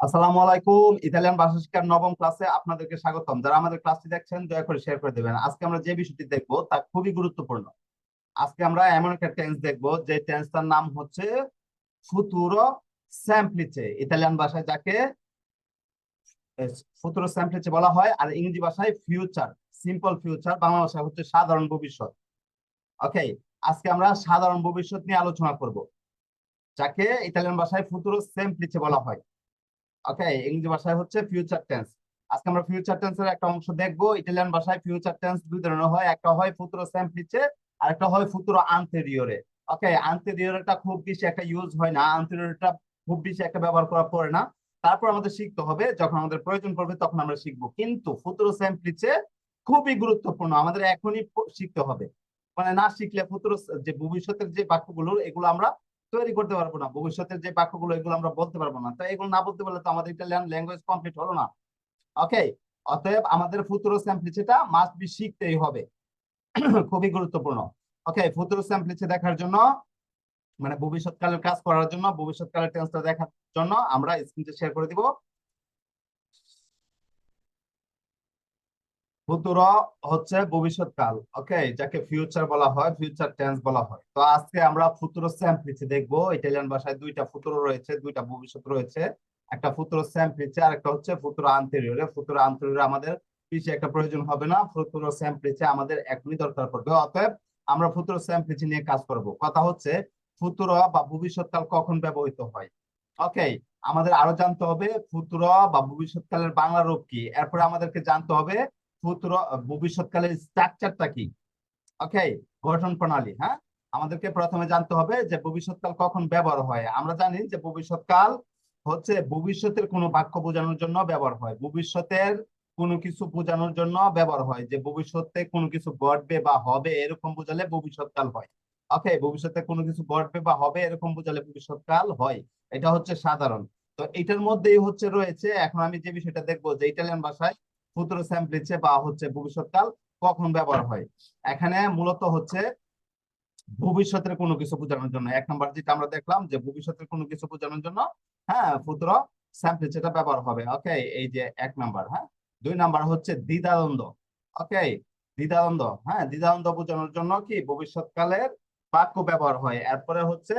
আসসালামু আলাইকুম, ইতালিয়ান ভাষা শিক্ষার নবম ক্লাসে আপনাদেরকে স্বাগতম। যারা আমাদের ক্লাসটি দেখছেন, দয়া করে শেয়ার করে দেবেন। আজকে আমরা যে বিষয়টি দেখব, তা খুবই গুরুত্বপূর্ণ। আজকে আমরা এমন একটা টেন্স দেখব, যে টেন্সটার নাম হচ্ছে ফুতুরো স্যাম্পলিচে। ইতালিয়ান ভাষায় যাকে ফুতুরো স্যাম্পলিচে বলা হয়, আর ইংরেজি ভাষায় ফিউচার সিম্পল ফিউচার বাংলা ভাষায় হচ্ছে সাধারণ ভবিষ্যৎ। ওকে আজকে আমরা সাধারণ ভবিষ্যৎ নিয়ে আলোচনা করব, যাকে ইতালিয়ান ভাষায় ফুতুরো স্যাম্পলিচে বলা হয়। ওকে ভাষায় হচ্ছে ফিউচার টেন্স আজকে আমরা ফিউচার টেন্সের একটা অংশ ইটালিয়ান ভাষায় ফিউচার টেন্স দুই ধরনের হয়। একটা হয় ফুতুরো আর একটা হয় ফুতুরো আন্তেরিয়রে ওকে আন্তেরিয়রটা খুব বেশি একটা ইউজ হয় না। আন্তেরিয়রটা খুব বেশি একটা ব্যবহার করা পড়ে না। তারপর আমাদের শিখতে হবে, যখন আমাদের প্রয়োজন পড়বে তখন আমরা শিখব। কিন্তু ফুতুরো সেম্পলিচে খুবই গুরুত্বপূর্ণ। আমাদের এখনই শিখতে হবে। মানে না শিখলে ফুতুরো যে ভবিষ্যতের যে বাক্যগুলো, এগুলো আমরা তৈরি করতে পারব না। ভবিষ্যতের যে বাক্যগুলো, এগুলো আমরা বলতে পারব না। তাই এগুলো না বলতে পারলে তো আমাদের ইটালিয়ান ল্যাঙ্গুয়েজ কমপ্লিট হলো না। ওকে অতএব আমাদের ফুতুরো স্যাম্পলিচিটা মাস্ট বি শিখতেই হবে। খুবই গুরুত্বপূর্ণ। ওকে ফুতুরো স্যাম্পলিচে দেখার জন্য মানে ভবিষ্যৎকালের কাজ করার জন্য, ভবিষ্যৎকালের টেন্সটা দেখার জন্য আমরা স্ক্রিনটা শেয়ার করে দিব। ফুতুরো হচ্ছে ভবিষ্যৎকাল, ওকে? যাকে ফিউচার বলা হয় ফিউচার টেন্স বলা হয়। তো আজকে আমরা ফুতুরো স্যাম্পলিচে দেখব। ইটালিয়ান ভাষায় দুইটা ফুতুরো রয়েছে, দুইটা ভবিষ্যৎ রয়েছে। একটা ফুতুরো স্যাম্পলিচে আর একটা হচ্ছে ফুতুরো আন্তরিয়রে ফুতুরো আন্তরিয়রে আমাদের পিছিয়ে একটা প্রয়োজন হবে না। ফুতুরো স্যাম্পলিচে আমাদের এখনই দরকার পড়বে। অতএব আমরা ফুতুরো স্যাম্পলিচে নিয়ে কাজ করব। কথা হচ্ছে ফুতুরো বা ভবিষ্যৎকাল কখন ব্যবহৃত হয়? ওকে? আমাদের আরও জানতে হবে ফুতুরো বা ভবিষ্যৎকালের বাংলা রূপ কি? এরপরে আমাদেরকে জানতে হবে ফুতুরো ভবিষ্যৎকালের স্ট্রাকচারটা কি? ওকে গঠন প্রণালী হ্যাঁ? আমাদেরকে প্রথমে জানতে হবে যে ভবিষ্যৎকাল কখন ব্যবহার হয়। আমরা জানি যে ভবিষ্যৎকাল হচ্ছে ভবিষ্যতের কোনো বাক্য বোঝানোর জন্য ব্যবহার হয়। ভবিষ্যতের কোনো কিছু বোঝানোর জন্য ব্যবহার হয়। যে ভবিষ্যতে কোনো কিছু ঘটবে বা হবে এরকম বোঝালে ভবিষ্যৎকাল হয়। ওকে ভবিষ্যতে কোনো কিছু ঘটবে বা হবে এরকম বোঝালে ভবিষ্যৎকাল হয়। এটা হচ্ছে সাধারণ। তো এটার মধ্যেই হচ্ছে রয়েছে, এখন আমি যে বিষয়টা দেখব যে ইটালিয়ান ভাষায় ফুতুরো স্যাম্পলিচে বা হচ্ছে ভবিষ্যৎকাল কখন ব্যবহার হয়। এখানে মূলত হচ্ছে ভবিষ্যতের কোনো কিছু বোঝানোর জন্য। এক নম্বর যেটা আমরা দেখলাম যে ভবিষ্যতের কোনো কিছু বোঝানোর জন্য হ্যাঁ ফুতুরো স্যাম্পলিচেটা ব্যবহার হবে। ওকে এই যে এক নাম্বার হ্যাঁ। দুই নাম্বার হচ্ছে দ্বিধাদ্বন্দ্ব। ওকে দ্বিধাদ্বন্দ্ব হ্যাঁ দ্বিধাদ্বন্দ্ব বোঝানোর জন্য কি ভবিষ্যৎকালের বাক্য ব্যবহার হয়। এরপরে হচ্ছে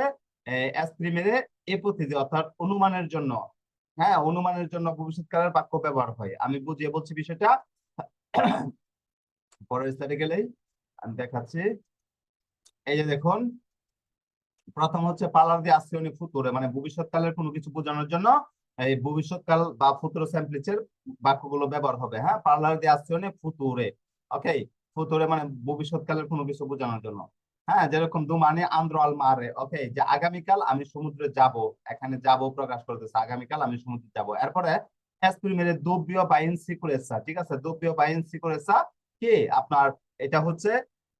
এসপ্রিমেরে এপোথিসি অর্থাৎ অনুমানের জন্য। হ্যাঁ অনুমানের জন্য ভবিষ্যৎকালের বাক্য ব্যবহার হয়। আমি বুঝিয়ে বলছি বিষয়টা। পরের স্লাইডে গেলেই আমি দেখাচ্ছি। এই যে দেখুন, প্রথম হচ্ছে পার্লার দিয়ে আসিওনি ফুতুরে মানে ভবিষ্যৎকালের কোনো কিছু বোঝানোর জন্য এই ভবিষ্যৎকাল বা ফুতুরো স্যাম্পলিচের বাক্যগুলো ব্যবহার হবে হ্যাঁ? পার্লার দিয়ে আসিওনি ফুতুরে ওকে ফুতুরে মানে ভবিষ্যৎকালের কোনো কিছু বোঝানোর জন্য। হ্যাঁ যেরকম দুমানে আন্দ্র আল মারে। ওকে যে আগামীকাল আমি সমুদ্রে যাব, এখানে যাব প্রকাশ করতেছে, আগামীকাল আমি সমুদ্রে যাব। এরপরে এসপ্রিমেরে দুব্বিও বা ইনসিকুরেসা ঠিক আছে? দুব্বিও বা ইনসিকুরেসা কি? আপনার, এটা হচ্ছে,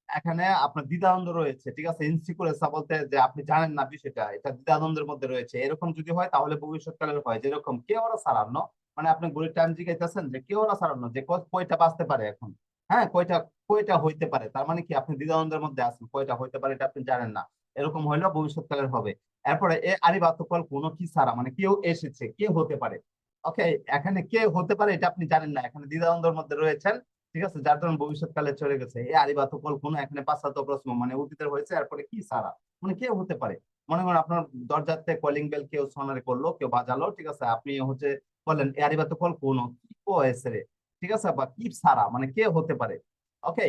এখানে আপনার দ্বিধাদ্বন্দ্ব রয়েছে, ঠিক আছে? ইনসিকুরেসা বলতে যে আপনি জানেন না বিষয়টা, এটা দ্বিধাদ্বন্দ্বের মধ্যে রয়েছে। এরকম যদি হয়, তাহলে ভবিষ্যৎকালের হয়। যেরকম, কে ওরা সারানো মানে আপনি ঘড়ির টাইম জিজ্ঞাসা যে, কে ওরা সারানো যে কয়টা বাঁচতে পারে এখন? হ্যাঁ কয়টা কয়টা হইতে পারে? তার মানে কি আপনি দ্বিধাদ্বন্দ্বের মধ্যে আছেন, কয়টা হইতে পারে এটা আপনি জানেন না। এরকম হইলেও ভবিষ্যৎকালের হবে। এরপরে এ আরিবাতকল কোনো কি সারা মানে কেউ এসেছে, কে হতে পারে? ওকে এখানে কে হতে পারে এটা আপনি জানেন না, এখানে দ্বিধাদ্বন্দ্বের মধ্যে রয়েছেন, ঠিক আছে? যার জন্য ভবিষ্যৎকালে চলে গেছে। এ আরিবাতকল কোনো এখানে পাশ্চাত্য প্রশ্ন মানে অতীতের হয়েছে, এরপরে কি সারা মানে কে হতে পারে? মনে করেন আপনার দরজাতে কলিং বেল কেউ সোনারে করল, কেউ বাজালো, ঠিক আছে? আপনি হচ্ছে বললেন এ আরিবাতকল কোনো কি কো এসে রে? ঠিক আছে? বা কি সারা মানে কে হতে পারে? ওকে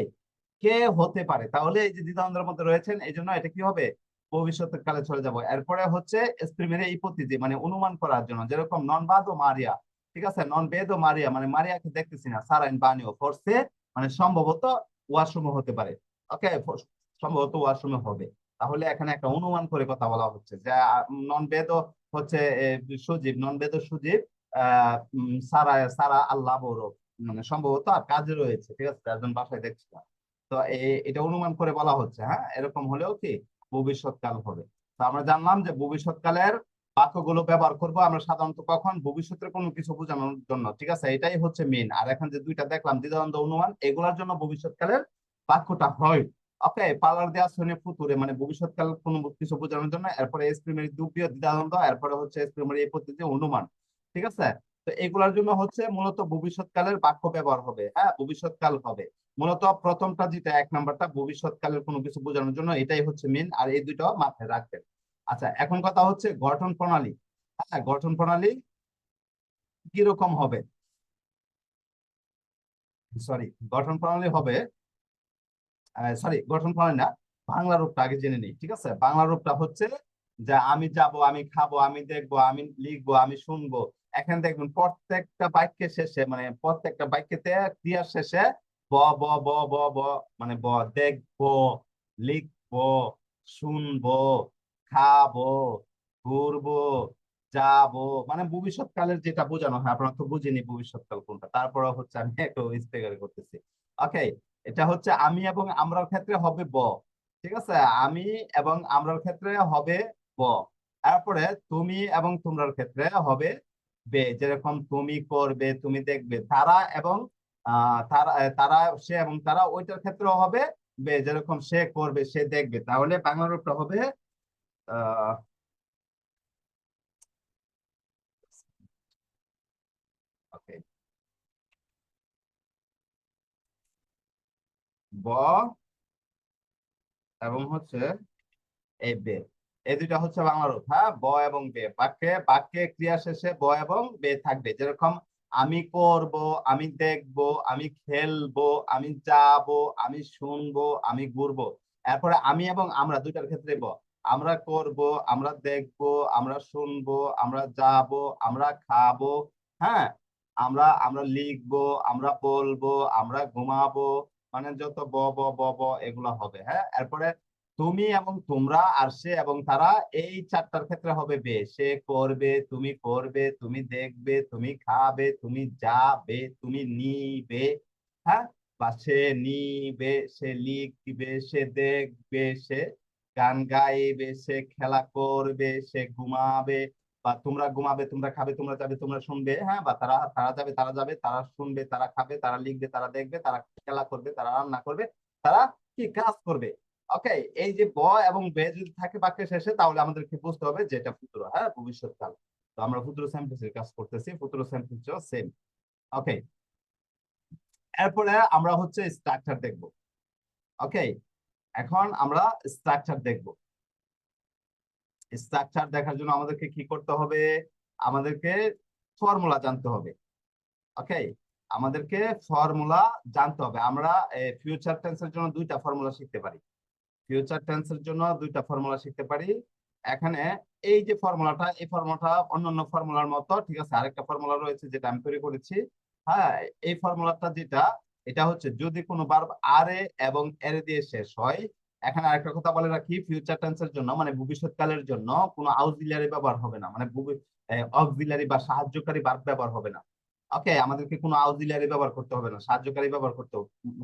কে হতে পারে? তাহলে এই যে দ্বিধাদ্বন্দ্বের মধ্যে রয়েছেন, এই জন্য এটা কি হবে? ভবিষ্যৎ কালে চলে যাব। এরপরে হচ্ছে এসপ্রিমেরে ইপোথিজি মানে অনুমান করার জন্য, যেরকম নন বাদ ও মারিয়া, ঠিক আছে? নন বেদ ও মারিয়া মানে মারিয়াকে দেখতেছি না সারাইন বানিও ফোর্সে মানে সম্ভবত ওয়াশরুমে হতে পারে। ওকে সম্ভবত ওয়াশরুমে হবে। তাহলে এখানে একটা অনুমান করে কথা বলা হচ্ছে যে নন বেদ হচ্ছে সুজীব নন বেদ সুজীব আহ সারা সারা আল্লাহ বৌরব মানে সম্ভবত আর কাজে রয়েছে, ঠিক আছে? চারজন বাসায় দেখছিলাম তো এটা অনুমান করে বলা হচ্ছে হ্যাঁ? এরকম হলেও কি ভবিষ্যৎকাল হবে। তো আমরা জানলাম যে ভবিষ্যৎকালের বাক্যগুলো ব্যবহার করব আমরা সাধারণত কখন? ভবিষ্যতের কোনো কিছু বোঝানোর জন্য, ঠিক আছে? এটাই হচ্ছে মেন আর এখন যে দুইটা দেখলাম, দ্বিধাদ্বন্দ্ব অনুমান, এগুলোর জন্য ভবিষ্যৎকালের বাক্যটা হয়। ওকে পার্লার দেওয়া শুনে ফুতুরে মানে ভবিষ্যৎকাল কোনো কিছু বোঝানোর জন্য, এরপরে এসপ্রিমের দুপিও দ্বিধাদ্বন্দ্ব, এরপরে হচ্ছে এসপ্রিমের এই পদ্ধতি অনুমান, ঠিক আছে? তো এগুলোর জন্য হচ্ছে মূলত ভবিষ্যৎকালের বাক্য ব্যবহার হবে। হ্যাঁ ভবিষ্যৎকাল হবে। মূলত প্রথমটা যেটা, এক নাম্বারটা ভবিষ্যৎকালের কোনো কিছু বোঝানোর জন্য এটাই হচ্ছে মেন আর এই দুটো মাথায় রাখবেন। আচ্ছা এখন কথা হচ্ছে গঠন প্রণালী। হ্যাঁ গঠন প্রণালী কীরকম হবে? সরি গঠন প্রণালী হবে সরি গঠন প্রণালী না, বাংলা রূপটা আগে জেনে নিই, ঠিক আছে? বাংলা রূপটা হচ্ছে যে আমি যাব, আমি খাব, আমি দেখব, আমি লিখব, আমি শুনব এখানে দেখবেন প্রত্যেকটা বাক্যের শেষে মানে প্রত্যেকটা বাক্যেতে ক্রিয়ার শেষে ব ব ব ব ব মানে ব, দেখব, লিখব, শুনব, খাব, ঘুরবো, যাব মানে ভবিষ্যৎকালের যেটা বোঝানো হয়, আপনারা তো বুঝেনি ভবিষ্যৎকাল কোনটা। তারপরে হচ্ছে আমি একটু স্পেকার করতেছি। ওকে, এটা হচ্ছে আমি এবং আমরার ক্ষেত্রে হবে ব, ঠিক আছে? আমি এবং আমরার ক্ষেত্রে হবে ব। তারপরে তুমি এবং তোমরার ক্ষেত্রে হবে বে যেরকম তুমি করবে, তুমি দেখবে। তারা এবং তারা তারা সে এবং তারা ওইটার ক্ষেত্রেও হবে। যেরকম সে করবে, সে দেখবে। তাহলে বাংলা রূপটা হবে আহ ব এবং হচ্ছে এই বে। এই দুইটা হচ্ছে বাংলা রূপ হ্যাঁ ব এবং বে। বাক্যে বাক্যে ক্রিয়া শেষে ব এবং বে থাকবে। যেরকম, আমি করব, আমি দেখব, আমি খেলব, আমি যাব, আমি শুনব, আমি ঘুরবো। এরপরে, আমি এবং আমরা দুইটার ক্ষেত্রে ব। আমরা করব, আমরা দেখব, আমরা শুনব, আমরা যাব, আমরা খাব। হ্যাঁ? আমরা আমরা লিখব, আমরা বলব, আমরা ঘুমাবো। মানে যত ব ব ব ব এগুলো হবে হ্যাঁ? এরপরে তুমি এবং তোমরা আর সে এবং তারা এই চারটার ক্ষেত্রে হবে বে। সে করবে, তুমি করবে, তুমি দেখবে, তুমি খাবে, তুমি যাবে, তুমি নিবে। হ্যাঁ? বা সে নিবে, সে লিখবে, সে দেখবে, সে গান গাইবে, সে খেলা করবে, সে ঘুমাবে। বা তোমরা ঘুমাবে, তোমরা খাবে, তোমরা যাবে, তোমরা শুনবে। হ্যাঁ? বা তারা তারা যাবে তারা যাবে, তারা শুনবে, তারা খাবে, তারা লিখবে, তারা দেখবে, তারা খেলা করবে, তারা রান্না করবে, তারা কি? কাজ করবে। ওকে এই যে ব এবং বে যদি থাকে বাক্যের শেষে, তাহলে আমাদেরকে বুঝতে হবে যে এটা হ্যাঁ ভবিষ্যৎকাল। তো আমরা ফুতুর সেন্টেন্সের কাজ করতেছি ফুতুর সেন্টেন্স সেম ওকে এরপরে আমরা হচ্ছে স্ট্রাকচার দেখব। ওকে এখন আমরা স্ট্রাকচার দেখব। স্ট্রাকচার দেখার জন্য আমাদেরকে কি করতে হবে? আমাদেরকে ফর্মুলা জানতে হবে। ওকে আমাদেরকে ফর্মুলা জানতে হবে। আমরা ফিউচার টেন্সের জন্য দুইটা ফর্মুলা শিখতে পারি। ফিউচার টেন্সের জন্য দুইটা ফর্মুলা শিখতে পারি। এখানে এই যে ফর্মুলাটা এই ফর্মুলাটা অন্যান্য ফর্মুলার মতো, ঠিক আছে, আরেকটা ফর্মুলা রয়েছে যেটা আমি তৈরি করেছি। হ্যাঁ এই ফর্মুলাটা যেটা, এটা হচ্ছে যদি কোনো বার আরে এবং এর দিয়ে শেষ হয়, এখানে আরেকটা কথা বলে রাখি ফিউচার টেন্সের জন্য মানে ভবিষ্যৎকালের জন্য কোনো আউজিলিয়ারি ব্যবহার হবে না মানে অক্সিলারি বা সাহায্যকারী বার্ব ব্যবহার হবে না। ওকে আমাদেরকে কোনো আউজিলিয়ারি ব্যবহার করতে হবে না, সাহায্যকারী ব্যবহার করতে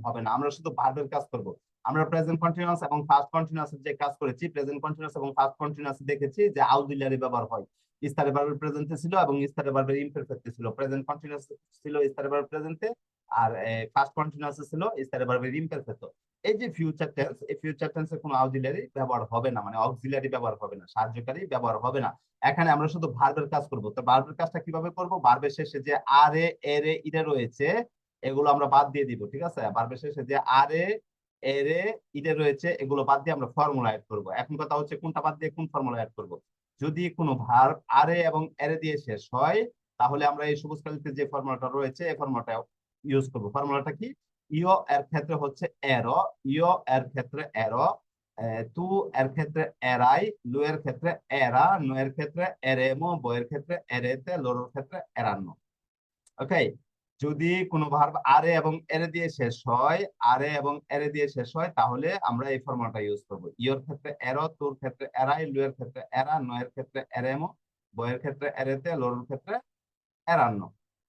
হবে না। আমরা শুধু ভার্বের কাজ করব। আমরা প্রেজেন্ট কন্টিনিউয়াস এবং ফার্স্ট কন্টিনিউয়াস যে কাজ করেছি প্রেজেন্ট কন্টিনিউয়াস এবং ফার্স্ট কন্টিনিউয়াস দেখেছি যে আউজিলিয়ারি ব্যবহার হয়। ইস্তারে ভার্বের প্রেজেন্টে ছিল এবং ইস্তারে ভার্বের ইমপারফেক্টে ছিল। প্রেজেন্ট কন্টিনিউয়াস ছিল ইস্তারে ভার্বের প্রেজেন্টে আর ফার্স্ট কন্টিনিউয়াস ছিল ইস্তারে ভার্বের ইমপারফেক্ট এই যে ফিউচার টেন্স এই ফিউচার টেন্সে কোনো আউজিলিয়ারি ব্যবহার হবে না মানে অক্সিলারি ব্যবহার হবে না, সাহায্যকারী ব্যবহার হবে না। এখানে আমরা শুধু ভার্বের কাজ করব। তো ভার্বের কাজটা কীভাবে করব? ভার্বের শেষে যে আরে এরে ইরে রয়েছে, এগুলো আমরা বাদ দিয়ে দিব, ঠিক আছে? ভার্বের শেষে যে আরে এরে ইরে রয়েছে, এগুলো বাদ দিয়ে আমরা ফর্মুলা অ্যাড করব। এখন কথা হচ্ছে কোনটা বাদ দিয়ে কোন ফর্মুলা অ্যাড করব? যদি কোনো ভার্ব আরে এবং এরে দিয়ে শেষ হয়, তাহলে আমরা এই সবুজকালিতে যে ফর্মুলাটা রয়েছে, এই ফর্মুলাটা ইউজ করব। ফর্মুলাটা কি? ইও এর ক্ষেত্রে হচ্ছে এরো ইও এর ক্ষেত্রে এরো তু এর ক্ষেত্রে এরাই লু এর ক্ষেত্রে এরা নো এর ক্ষেত্রে এরেমো বইয়ের ক্ষেত্রে এরেতে লোর ক্ষেত্রে এরান্ন ওকে যদি কোনো ভার্ব আরে এবং এরে দিয়ে শেষ হয় আরে এবং এরে দিয়ে শেষ হয়, তাহলে আমরা এই ফর্মুলাটা ইউজ করব। ইওর ক্ষেত্রে এরো তুর ক্ষেত্রে এরাই লু এর ক্ষেত্রে এরা, নয়ের ক্ষেত্রে এরেমো বয়ের ক্ষেত্রে এরেতে লোর ক্ষেত্রে এরান্ন।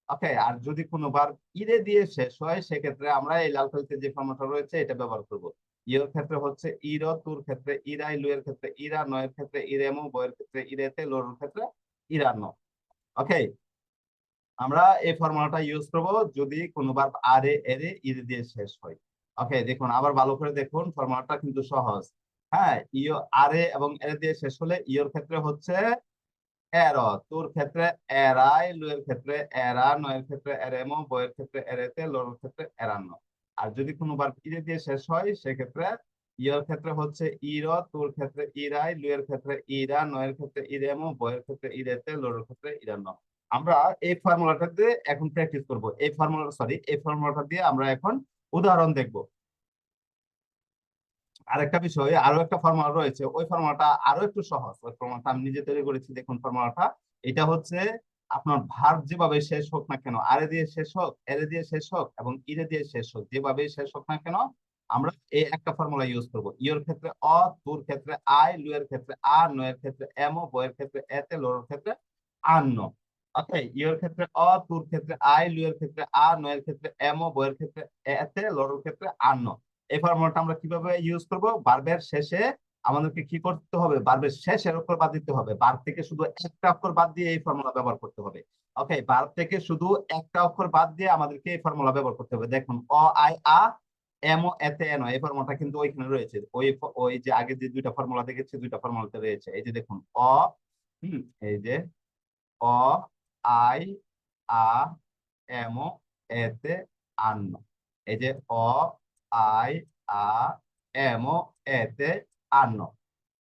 ওকে আর যদি কোনো বার ইরে দিয়ে শেষ হয়, সেক্ষেত্রে আমরা এই লাল কালিতে যে ফর্মুলাটা রয়েছে, এটা ব্যবহার করব। ইয়ের ক্ষেত্রে হচ্ছে ইর তুর ক্ষেত্রে ইরাই, লুয়ের ক্ষেত্রে ইরা, নয়ের ক্ষেত্রে ইরেমো বয়ের ক্ষেত্রে ইরেতে লোর ক্ষেত্রে ইরান্ন। ওকে আমরা এই ফর্মুলাটা ইউজ করব যদি কোনোবার আরে এরে ইরে দিয়ে শেষ হয়। ওকে দেখুন, আবার ভালো করে দেখুন, ফর্মুলাটা কিন্তু সহজ। হ্যাঁ ইও আরে এবং এরে দিয়ে শেষ হলে ইয়োর ক্ষেত্রে হচ্ছে এর তোর ক্ষেত্রে এরাই লুয়ের ক্ষেত্রে এরা নয়ের ক্ষেত্রে এরেমো বইয়ের ক্ষেত্রে এরেতে লোর ক্ষেত্রে এরান্ন আর যদি কোনো বার ইরে দিয়ে শেষ হয়, সেক্ষেত্রে ইয়র ক্ষেত্রে হচ্ছে ইর তোর ক্ষেত্রে ইরাই লুয়ের ক্ষেত্রে ইরা নয়ের ক্ষেত্রে ইরেমো বইয়ের ক্ষেত্রে ইরেতে লোর ক্ষেত্রে ইরান্ন আমরা এই ফর্মুলাটা দিয়ে এখন প্র্যাকটিস করব। এই ফর্মুলা সরি এই ফর্মুলাটা দিয়ে আমরা এখন উদাহরণ দেখব। আরেকটা বিষয়, আরও একটা ফর্মুলা রয়েছে। ওই ফর্মুলাটা আরও একটু সহজ। ওই ফর্মুলাটা আমি নিজে তৈরি করেছি। দেখুন ফর্মুলাটা, এটা হচ্ছে আপনার ভার্ব যেভাবে শেষ হোক না কেন, আরে দিয়ে শেষ হোক, এরে দিয়ে শেষ হোক এবং ইরে দিয়ে শেষ হোক যেভাবে শেষ হোক না কেন, আমরা এই একটা ফর্মুলা ইউজ করব। ইয়র ক্ষেত্রে অ, তোর ক্ষেত্রে আই, লুয়ের ক্ষেত্রে আ, নয়ের ক্ষেত্রে এম ও বয়ের ক্ষেত্রে এতে, লোর ক্ষেত্রে আন্ন ওকে ইয়র ক্ষেত্রে অ, তোর ক্ষেত্রে আই, লুয়ের ক্ষেত্রে আ, নয়ের ক্ষেত্রে এম বয়ের ক্ষেত্রে এতে লোর ক্ষেত্রে আন্ন এই ফর্মুলাটা আমরা কীভাবে ইউজ করব? বার্বের শেষে আমাদেরকে কি করতে হবে? বার্বের শেষের অক্ষর বাদ দিতে হবে। বার থেকে শুধু একটা অক্ষর বাদ দিয়ে এই ফর্মুলা ব্যবহার করতে হবে। ওকে বার থেকে শুধু একটা অক্ষর বাদ দিয়ে আমাদেরকে এই ফর্মুলা ব্যবহার করতে হবে। দেখুন, অ, আই, আ, এম, ও এতে এন এই ফর্মুলাটা কিন্তু ওইখানে রয়েছে। ওই ওই যে আগে যে দুইটা ফর্মুলা দেখেছি, দুইটা ফর্মুলাতে রয়েছে। এই যে দেখুন, অ, হুম, এই যে অ আই আ এম এতে আন্ন এই যে অ আই আ এম এতে আন্ন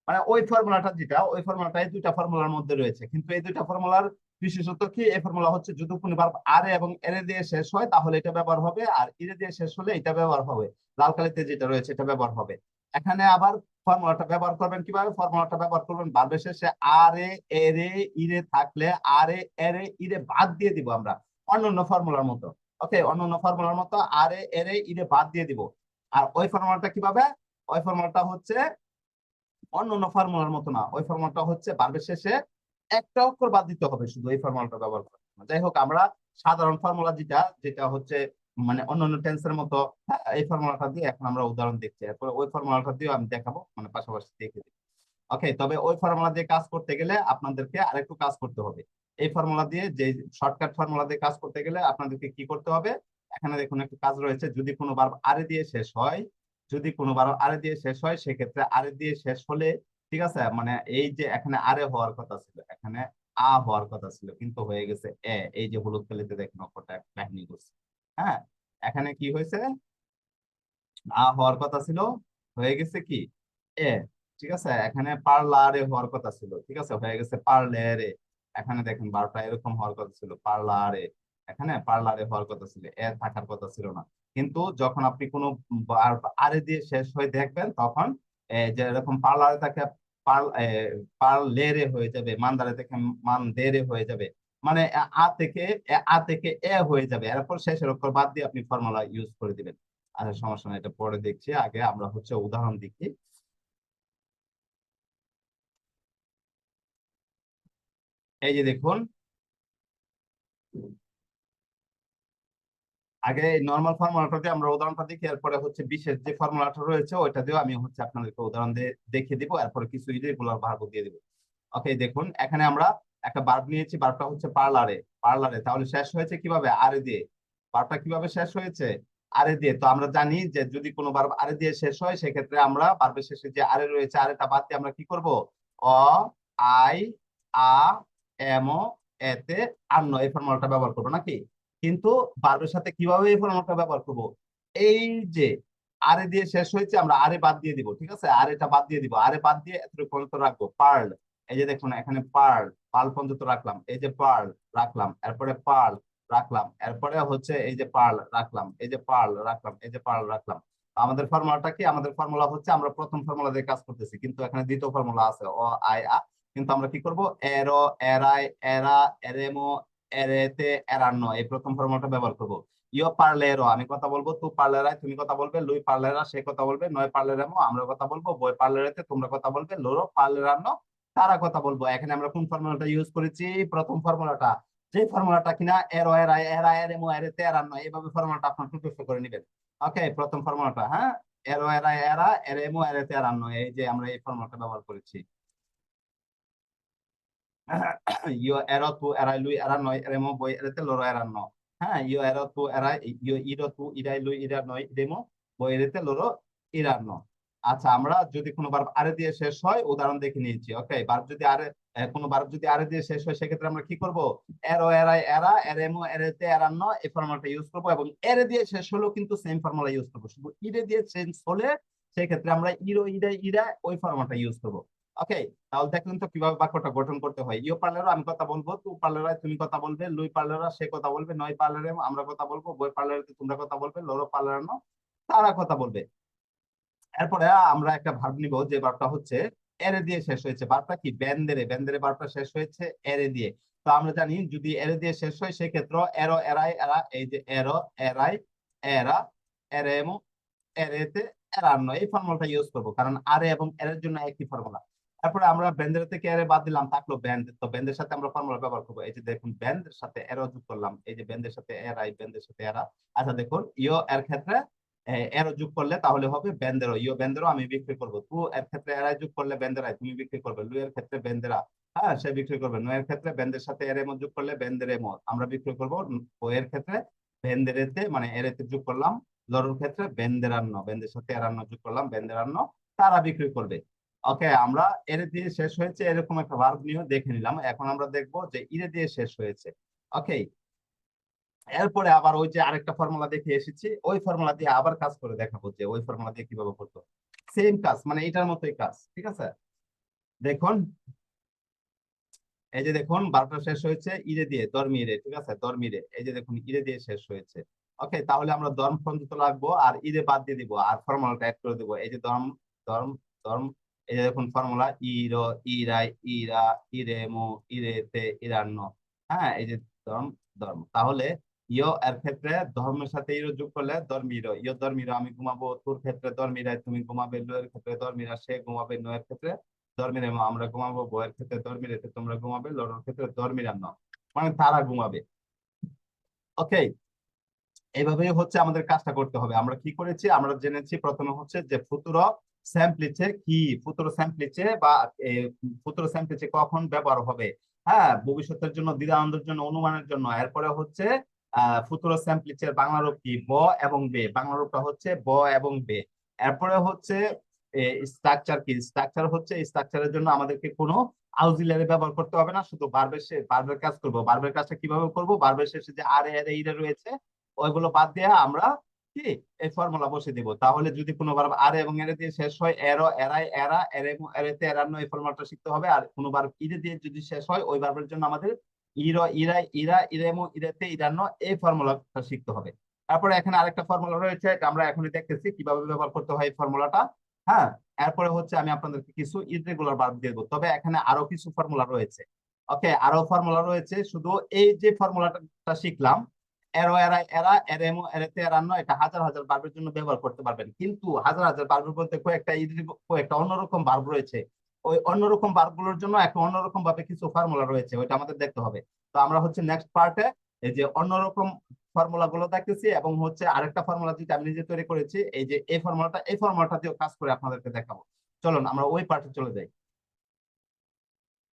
মানে ওই ফর্মুলাটা যেটা, ওই ফর্মুলাটা এই দুইটা ফর্মুলার মধ্যে রয়েছে। কিন্তু এই দুইটা ফর্মুলার বিশেষত কি? এই ফর্মুলা হচ্ছে যদি কোনো ভার্ব আরে এবং এরে দিয়ে শেষ হয়, তাহলে এটা ব্যবহার হবে, আর ইরে দিয়ে শেষ হলে এটা ব্যবহার হবে। লাল কালিতে যেটা রয়েছে, এটা ব্যবহার হবে। এখানে আবার ফর্মুলাটা ব্যবহার করবেন কীভাবে? ফর্মুলাটা ব্যবহার করবেন ভার্বের শেষে আর আরে এরে, ইরে থাকলে আরে, এরে, ইরে বাদ দিয়ে দিব আমরা। অন্যান্য ফর্মুলার মতো। ওকে? অন্যান্য ফর্মুলার মতো আরে, এরে, ইরে বাদ দিয়ে দিব। আর ওই ফর্মুলাটা কীভাবে? ওই ফর্মুলাটা হচ্ছে অন্য অন্য ফর্মুলার মতো না। ওই ফর্মুলাটা হচ্ছে বার্বের শেষে একটা অক্ষর বাদ দিতে হবে শুধু এই ফর্মুলাটা ব্যবহার করে যাই হোক, আমরা সাধারণ ফর্মুলা যেটা যেটা হচ্ছে মানে অন্যান্য টেন্সের মতো এই ফর্মুলাটা দিয়ে এখন আমরা উদাহরণ দেখছি এরপরে ওই ফর্মুলাটা দিয়ে আমি দেখাবো মানে পাশাপাশি দেখে দিই ওকে তবে ওই ফর্মুলা দিয়ে কাজ করতে গেলে আপনাদেরকে আরেকটু কাজ করতে হবে। এই ফর্মুলা দিয়ে যে শর্টকাট ফর্মুলা দিয়ে কাজ করতে গেলে আপনাদেরকে কি করতে হবে? এখানে দেখুন একটু কাজ রয়েছে, যদি কোনো বার আরে দিয়ে শেষ হয়, যদি কোনো বার আরে দিয়ে শেষ হয়, সেক্ষেত্রে আরে দিয়ে শেষ হলে, ঠিক আছে? মানে এই যে এখানে আরে হওয়ার কথা ছিল, এখানে আ হওয়ার কথা ছিল, কিন্তু হয়ে গেছে এ এই যে হলুদ কালিতে দেখেন অক্ষরটা কাহিনী করছে হ্যাঁ এখানে কি হয়েছে? আ হওয়ার কথা ছিল, হয়ে গেছে কি? এ, ঠিক আছে? এখানে পার্লারে হওয়ার কথা ছিল, ঠিক আছে? হয়ে গেছে পার্লারে এখানে দেখেন বারোটা এরকম হওয়ার কথা ছিল পার্লারে এখানে পার্লারে হওয়ার কথা ছিল, এ থাকার কথা ছিল না। কিন্তু যখন আপনি কোনো আরে দিয়ে শেষ হয়ে দেখবেন, তখন যে এরকম পার্লারে থাকে পার্লেরে হয়ে যাবে মানদারে থেকে মান দেরে হয়ে যাবে। মানে আ থেকে আ থেকে এ হয়ে যাবে। এরপর শেষের অক্ষর বাদ দিয়ে আপনি ফর্মুলা ইউজ করে দিবেন। আচ্ছা সমস্যা এটা পরে দেখছি। আগে আমরা হচ্ছে উদাহরণ দেখি। এই যে দেখুন। আগে নর্মাল ফর্মুলাটা দিয়ে আমরা উদাহরণটা দেখি, এরপরে হচ্ছে বিশেষ যে ফর্মুলাটা রয়েছে, ওইটা দিয়েও আমি হচ্ছে আপনাদেরকে উদাহরণ দিয়ে দেখিয়ে দিব। এরপরে কিছু ইরেগুলার ভার্ব দিয়ে দিব। ওকে দেখুন, এখানে আমরা একটা বার্ব নিয়েছি বার্বটা হচ্ছে পার্লারে পার্লারে তাহলে শেষ হয়েছে কীভাবে? আরে দিয়ে। বার্বটা কীভাবে শেষ হয়েছে? আরে দিয়ে। তো আমরা জানি যে যদি কোনো বার্ব আরে দিয়ে শেষ হয়, সেক্ষেত্রে আমরা বার্বের শেষে যে আরে রয়েছে, আরেটা বাদ দিয়ে আমরা কি করব? অ, আই, আ, এম এতে আন্ন এই ফর্মুলাটা ব্যবহার করব নাকি? কিন্তু বার্বের সাথে কীভাবে এই ফর্মুলাটা ব্যবহার করব? এই যে আরে দিয়ে শেষ হয়েছে, আমরা আরে বাদ দিয়ে দিব, ঠিক আছে? আরেটা বাদ দিয়ে দিব। আরে বাদ দিয়ে এতটুকু রাখব। পার্ল এই যে দেখুন, এখানে পার্ল পার্ল পর্যন্ত রাখলাম। এই যে পার্ল, রাখলাম। এরপরে পার্ল, রাখলাম। এরপরে হচ্ছে এই যে পার্ল, রাখলাম। এই যে পার্ল, রাখলাম। এই যে পার্ল, রাখলাম। আমাদের ফর্মুলাটা কি? আমাদের ফর্মুলা হচ্ছে আমরা প্রথম ফর্মুলা দিয়ে কাজ করতেছি। কিন্তু এখানে দ্বিতীয় ফর্মুলা আছে ও আই, আ। কিন্তু আমরা কি করব? এরো, এরাই, এরা, এরেমো, এরেতে, এরান্ন। এই প্রথম ফর্মুলাটা ব্যবহার করব। ইও পারলেরো, আমি কথা বলব, তু পারলেরাই, তুমি কথা বলবে, লুই পারলেরা, সে কথা বলবে, নয় পারলেরামো, আমরা কথা বলব, বই পারলেরাতে তোমরা কথা বলবে, লোরো পারলেরান্ন তারা কথা বলব। এখানে আমরা কোন ফর্মুলাটা ইউজ করেছি? প্রথম ফর্মুলাটা। যে ফর্মুলাটা কিনা এরো এরা এরা এরেমো এরেতে এরান্ন এইভাবে ফর্মুলাটা আপনার টুটুফে করে নেবেন। ওকে প্রথম ফর্মুলাটা হ্যাঁ? এরো এরা এরা এরেমো এরেতে এরান্ন এই যে আমরা এই ফর্মুলাটা ব্যবহার করেছি। Io ero tu erai lui era noi eremo voi erete loro erano হ্যাঁ? Io ero tu erai io iro tu irai lui era noi iremo voi erete loro erano আচ্ছা আমরা যদি কোনো বার আরে দিয়ে শেষ হয়, উদাহরণ দেখে নিয়েছি ওকে বার যদি আরে কোনো বার যদি আরে দিয়ে শেষ হয়, সেক্ষেত্রে আমরা কি করব? এরো এরাই এরা এরেমো এরেতে এরান্ন এই ফর্মুলাটা ইউজ করব এবং এরে দিয়ে শেষ হলেও কিন্তু সেম ফর্মুলা ইউজ করব। শুধু ইরে দিয়ে চেঞ্জ হলে সেক্ষেত্রে আমরা ইরো ইরে ইরা ওই ফর্মুলাটা ইউজ করব। ওকে তাহলে দেখলেন তো কীভাবে বাক্যটা গঠন করতে হয়। ইও পার্লারও আমি কথা বলব, তু পার্লারায় তুমি কথা বলবে, লুই পার্লারা সে কথা বলবে, নয় পার্লারে আমরা কথা বলব, বই পার্লারে তোমরা কথা বলবে, লোরো পার্লার তারা কথা বলবে। এরপরে আমরা একটা ভার্ব নিব, যে ভার্বটা হচ্ছে এরে দিয়ে শেষ হয়েছে। ভার্বটা কি? বেন্দেরে বেন্দেরে ভার্বটা শেষ হয়েছে এরে দিয়ে। তো আমরা জানি যদি এরে দিয়ে শেষ হয় সেক্ষেত্রে এরো এরাই এরা এই যে এরো এরাই এরা এরেমো এরেতে এরান্ন এই ফর্মুলাটা ইউজ করব, কারণ আরে এবং এর জন্য একই ফর্মুলা তারপরে আমরা ব্যান্ডের থেকে এরে বাদ দিলাম, থাকল ব্যান্ড। তো ব্যান্ডের সাথে আমরা ফর্মুলা ব্যবহার করব। এই যে দেখুন, ব্যান্ডের সাথে এরো যোগ করলাম। এই যে ব্যান্ডের সাথে এরাই ব্যান্ডের সাথে এরা আচ্ছা দেখুন ইও এর ক্ষেত্রে এরো যোগ করলে তাহলে হবে ব্যান্ডেরো ইও বেন্দেরো আমি বিক্রি করব। তু এর ক্ষেত্রে এরাই যোগ করলে ব্যান্ডেরাই তুমি বিক্রি করবে। লু এর ক্ষেত্রে ব্যান্ডেরা হ্যাঁ সে বিক্রি করবে। নো এর ক্ষেত্রে বেন্দের সাথে এরেমো যোগ করলে ব্যান্ডেরেমো আমরা বিক্রি করব। ও এর ক্ষেত্রে ব্যান্ডেরেতে মানে এরেতে যোগ করলাম। লরুর ক্ষেত্রে বেন্দেরান্ন বেন্দের সাথে এরান্ন যোগ করলাম বেন্দেরান্ন তারা বিক্রি করবে। ওকে, আমরা এর দিয়ে শেষ হয়েছে এরকম একটা ভার্ব নিয়ে দেখে নিলাম। এখন আমরা দেখব যে ইরে দিয়ে শেষ হয়েছে। ওকে এরপরে আবার ওই যে আরেকটা ফর্মুলা দেখে এসেছি, ওই ফর্মুলা দিয়ে আবার কাজ করে দেখাবো যে ওই ফর্মুলা দিয়ে কীভাবে করতো সেম কাজ মানে এটার মতোই কাজ, ঠিক আছে? দেখুন, এই যে দেখুন, বারোটা শেষ হয়েছে, ইরে দিয়ে দরমিরে ঠিক আছে? দরমিরে এই যে দেখুন, ইরে দিয়ে শেষ হয়েছে। ওকে, তাহলে আমরা ধর্ম ফ্রন্ট রাখব আর ইরে বাদ দিয়ে দিব, আর ফর্মুলাটা অ্যাড করে দিব। এই যে ধর্ম ধর্ম ধর্ম এই যে দেখুন ফর্মুলা ইরো, ইরাই, ইরা ইরে মো ইরে তে ইরান্ন। হ্যাঁ এই যে ধর্ম ধর্ম তাহলে ইয় এর ক্ষেত্রে ধর্মের সাথে ইরো যোগ করলে ধর্মিরো ইয় ধর্মিরো আমি ঘুমাবো তোর ক্ষেত্রে ধর্মিরাই তুমি ঘুমাবে লো এর ক্ষেত্রে ধর্মিরা সে ঘুমাবে নো এর ক্ষেত্রে ধর্মিরেমো আমরা ঘুমাবো বইয়ের ক্ষেত্রে ধর্মিরেতে তোমরা ঘুমাবে লোর ক্ষেত্রে ধর্মিরান্ন মানে তারা ঘুমাবে। ওকে এইভাবে হচ্ছে আমাদের কাজটা করতে হবে। আমরা কি করেছি? আমরা জেনেছি প্রথমে হচ্ছে যে ফুতুরো স্যাম্পলিচে কি? ফুতুরো স্যাম্পলিচে বা ফুতুরো স্যাম্পলিচে কখন ব্যবহার হবে? হ্যাঁ ভবিষ্যতের জন্য দ্বিধানন্দের জন্য, অনুমানের জন্য। এরপরে হচ্ছে ফুতুরো স্যাম্পলিচের বাংলা রূপ কি? ব এবং বে। বাংলা রূপটা হচ্ছে ব এবং বে। এরপরে হচ্ছে স্ট্রাকচার কি? স্ট্রাকচার হচ্ছে স্ট্রাকচারের জন্য আমাদেরকে কোনো আউজিলারি ব্যবহার করতে হবে না। শুধু বারবের বারবের কাজ করব। বারবের কাজটা কীভাবে করব? বারবের শেষে যে আর এর ইরে রয়েছে, ওইগুলো বাদ দিয়ে আমরা কি? এই ফর্মুলা বসে দিব। তাহলে যদি কোনো বার আর এবং এর দিয়ে শেষ হয় এরো এরাই এরা এর এরেতে এরান্ন এই ফর্মুলাটা শিখতে হবে। আর কোনো বার ইরে দিয়ে যদি শেষ হয়, ওই বারবের জন্য আমাদের ইরো ইরাই ইরা, ইরেমো, ইরেতে ইরান্ন এই ফর্মুলাটা শিখতে হবে। তারপরে এখানে আরেকটা ফর্মুলা রয়েছে, এটা আমরা এখনই দেখতেছি কীভাবে ব্যবহার করতে হয় এই ফর্মুলাটা। হ্যাঁ এরপরে হচ্ছে আমি আপনাদেরকে কিছু ইরেগুলার বাদ দিয়ে দেবো, তবে এখানে আরও কিছু ফর্মুলা রয়েছে। ওকে আরও ফর্মুলা রয়েছে, শুধু এই যে ফর্মুলাটা শিখলাম এরো এরা এরা এরেমো এরেতে এরান্ন এটা হাজার হাজার বার্বের জন্য ব্যবহার করতে পারবেন। কিন্তু হাজার হাজার বার্বের মধ্যে কয়েকটা কয়েকটা অন্যরকম বার্ব রয়েছে। ওই অন্যরকম বারগুলোর জন্য একটা অন্যরকম ভাবে কিছু ফর্মুলা রয়েছে, ওইটা আমাদের দেখতে হবে। তো আমরা হচ্ছে নেক্সট পার্টে এই যে অন্যরকম ফর্মুলা গুলো দেখতেছি এবং হচ্ছে আরেকটা ফর্মুলা যেটা আমি নিজে তৈরি করেছি, এই যে এই ফর্মুলাটা এই ফর্মুলাটা দিয়ে কাজ করে আপনাদেরকে দেখাবো। চলুন, আমরা ওই পার্টে চলে যাই।